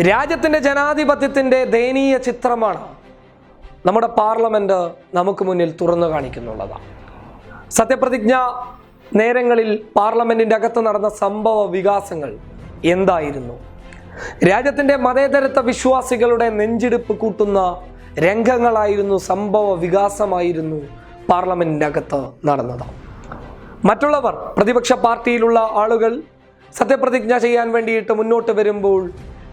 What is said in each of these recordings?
രാജ്യത്തിന്റെ ജനാധിപത്യത്തിന്റെ ദയനീയ ചിത്രമാണ് നമ്മുടെ പാർലമെന്റ് നമുക്ക് മുന്നിൽ തുറന്നു കാണിക്കുന്നുള്ളത്. സത്യപ്രതിജ്ഞ നേരങ്ങളിൽ പാർലമെന്റിന്റെ അകത്ത് നടന്ന സംഭവ വികാസങ്ങൾ എന്തായിരുന്നു? രാജ്യത്തിന്റെ മതേതരത്വ വിശ്വാസികളുടെ നെഞ്ചിടിപ്പ് കൂട്ടുന്ന രംഗങ്ങളായിരുന്നു സംഭവ വികാസമായിരുന്നു പാർലമെന്റിന്റെ അകത്ത് നടന്നത്. മറ്റുള്ളവർ പ്രതിപക്ഷ പാർട്ടിയിലുള്ള ആളുകൾ സത്യപ്രതിജ്ഞ ചെയ്യാൻ വേണ്ടിയിട്ട് മുന്നോട്ട് വരുമ്പോൾ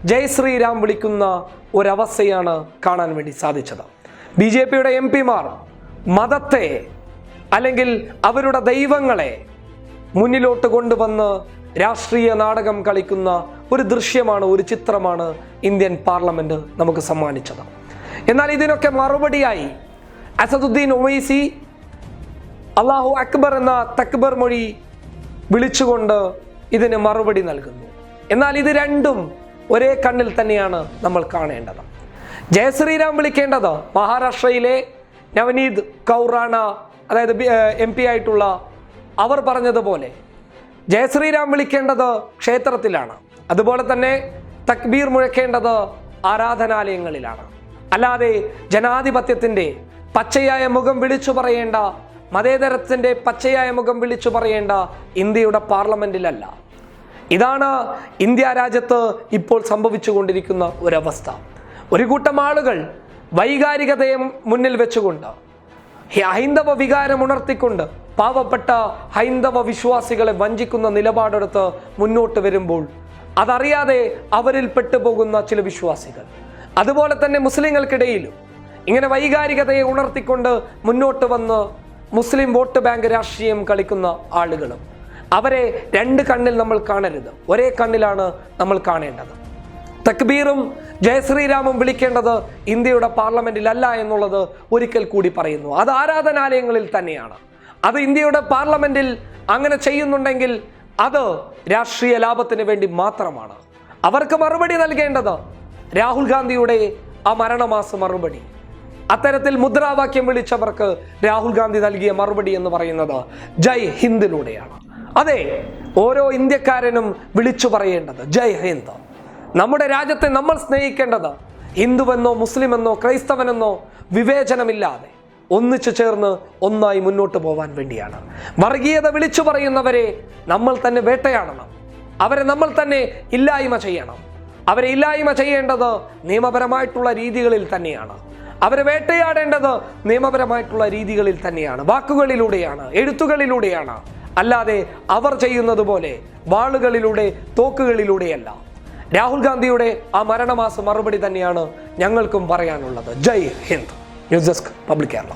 ജയ് ശ്രീരാം വിളിക്കുന്ന ഒരവസ്ഥയാണ് കാണാൻ വേണ്ടി സാധിച്ചത്. ബി ജെ പിയുടെ എം പിമാർ മതത്തെ അല്ലെങ്കിൽ അവരുടെ ദൈവങ്ങളെ മുന്നിലോട്ട് കൊണ്ടുവന്ന് രാഷ്ട്രീയ നാടകം കളിക്കുന്ന ഒരു ദൃശ്യമാണ് ഒരു ചിത്രമാണ് ഇന്ത്യൻ പാർലമെന്റ് നമുക്ക് സമ്മാനിച്ചത്. എന്നാൽ ഇതിനൊക്കെ മറുപടിയായി അസദുദ്ദീൻ ഒവൈസി അള്ളാഹു അക്ബർ എന്ന തക്ബർ മൊഴി വിളിച്ചുകൊണ്ട് ഇതിന് മറുപടി നൽകുന്നു. എന്നാൽ ഇത് രണ്ടും ഒരേ കണ്ണിൽ തന്നെയാണ് നമ്മൾ കാണേണ്ടത്. ജയശ്രീരാം വിളിക്കേണ്ടത് മഹാരാഷ്ട്രയിലെ നവനീത് കൗറാണ അതായത് എം പി ആയിട്ടുള്ള അവർ പറഞ്ഞതുപോലെ ജയശ്രീരാം വിളിക്കേണ്ടത് ക്ഷേത്രത്തിലാണ്. അതുപോലെ തന്നെ തക്ബീർ മുഴക്കേണ്ടത് ആരാധനാലയങ്ങളിലാണ്. അല്ലാതെ ജനാധിപത്യത്തിന്റെ പച്ചയായ മുഖം വിളിച്ചു പറയേണ്ട മതേതരത്തിന്റെ പച്ചയായ മുഖം വിളിച്ചു പറയേണ്ട ഇന്ത്യയുടെ പാർലമെന്റിലല്ല ഇതാണ് ഇന്ത്യ രാജ്യത്ത് ഇപ്പോൾ സംഭവിച്ചുകൊണ്ടിരിക്കുന്ന ഒരവസ്ഥ. ഒരു കൂട്ടം ആളുകൾ വൈകാരികതയെ മുന്നിൽ വെച്ചുകൊണ്ട് ഹൈന്ദവ വികാരം ഉണർത്തിക്കൊണ്ട് പാവപ്പെട്ട ഹൈന്ദവ വിശ്വാസികളെ വഞ്ചിക്കുന്ന നിലപാടെടുത്ത് മുന്നോട്ട് വരുമ്പോൾ അതറിയാതെ അവരിൽ പെട്ടുപോകുന്ന ചില വിശ്വാസികൾ. അതുപോലെ തന്നെ മുസ്ലിങ്ങൾക്കിടയിലും ഇങ്ങനെ വൈകാരികതയെ ഉണർത്തിക്കൊണ്ട് മുന്നോട്ട് വന്ന് മുസ്ലിം വോട്ട് ബാങ്ക് രാഷ്ട്രീയം കളിക്കുന്ന ആളുകളും അവരെ രണ്ട് കണ്ണിൽ നമ്മൾ കാണരുത്. ഒരേ കണ്ണിലാണ് നമ്മൾ കാണേണ്ടത്. തക്ബീറും ജയശ്രീരാമും വിളിക്കേണ്ടത് ഇന്ത്യയുടെ പാർലമെന്റിലല്ല എന്നുള്ളത് ഒരിക്കൽ കൂടി പറയുന്നു. അത് ആരാധനാലയങ്ങളിൽ തന്നെയാണ്. അത് ഇന്ത്യയുടെ പാർലമെന്റിൽ അങ്ങനെ ചെയ്യുന്നുണ്ടെങ്കിൽ അത് രാഷ്ട്രീയ ലാഭത്തിന് വേണ്ടി മാത്രമാണ്. അവർക്ക് മറുപടി നൽകേണ്ടത് രാഹുൽ ഗാന്ധിയുടെ ആ മരണമാസ മറുപടി. അത്തരത്തിൽ മുദ്രാവാക്യം വിളിച്ചവർക്ക് രാഹുൽ ഗാന്ധി നൽകിയ മറുപടി എന്ന് പറയുന്നത് ജയ് ഹിന്ദിലൂടെയാണ്. അതെ ഓരോ ഇന്ത്യക്കാരനും വിളിച്ചു പറയേണ്ടത് ജയ് ഹിന്ദ്. നമ്മുടെ രാജ്യത്തെ നമ്മൾ സ്നേഹിക്കേണ്ടത് ഹിന്ദുവെന്നോ മുസ്ലിമെന്നോ ക്രൈസ്തവനെന്നോ വിവേചനമില്ലാതെ ഒന്നിച്ചു ചേർന്ന് ഒന്നായി മുന്നോട്ട് പോവാൻ വേണ്ടിയാണ്. വർഗീയത വിളിച്ചു പറയുന്നവരെ നമ്മൾ തന്നെ വേട്ടയാടണം. അവരെ നമ്മൾ തന്നെ ഇല്ലായ്മ ചെയ്യണം. അവരെ ഇല്ലായ്മ ചെയ്യേണ്ടത് നിയമപരമായിട്ടുള്ള രീതികളിൽ തന്നെയാണ്. അവരെ വേട്ടയാടേണ്ടത് നിയമപരമായിട്ടുള്ള രീതികളിൽ തന്നെയാണ്. വാക്കുകളിലൂടെയാണ് എഴുത്തുകളിലൂടെയാണ്. അല്ലാതെ അവർ ചെയ്യുന്നത് പോലെ വാളുകളിലൂടെ തോക്കുകളിലൂടെയല്ല. രാഹുൽ ഗാന്ധിയുടെ ആ മരണമാസ മറുപടി തന്നെയാണ് ഞങ്ങൾക്കും പറയാനുള്ളത്. Jai Hind. News desk public Kerala.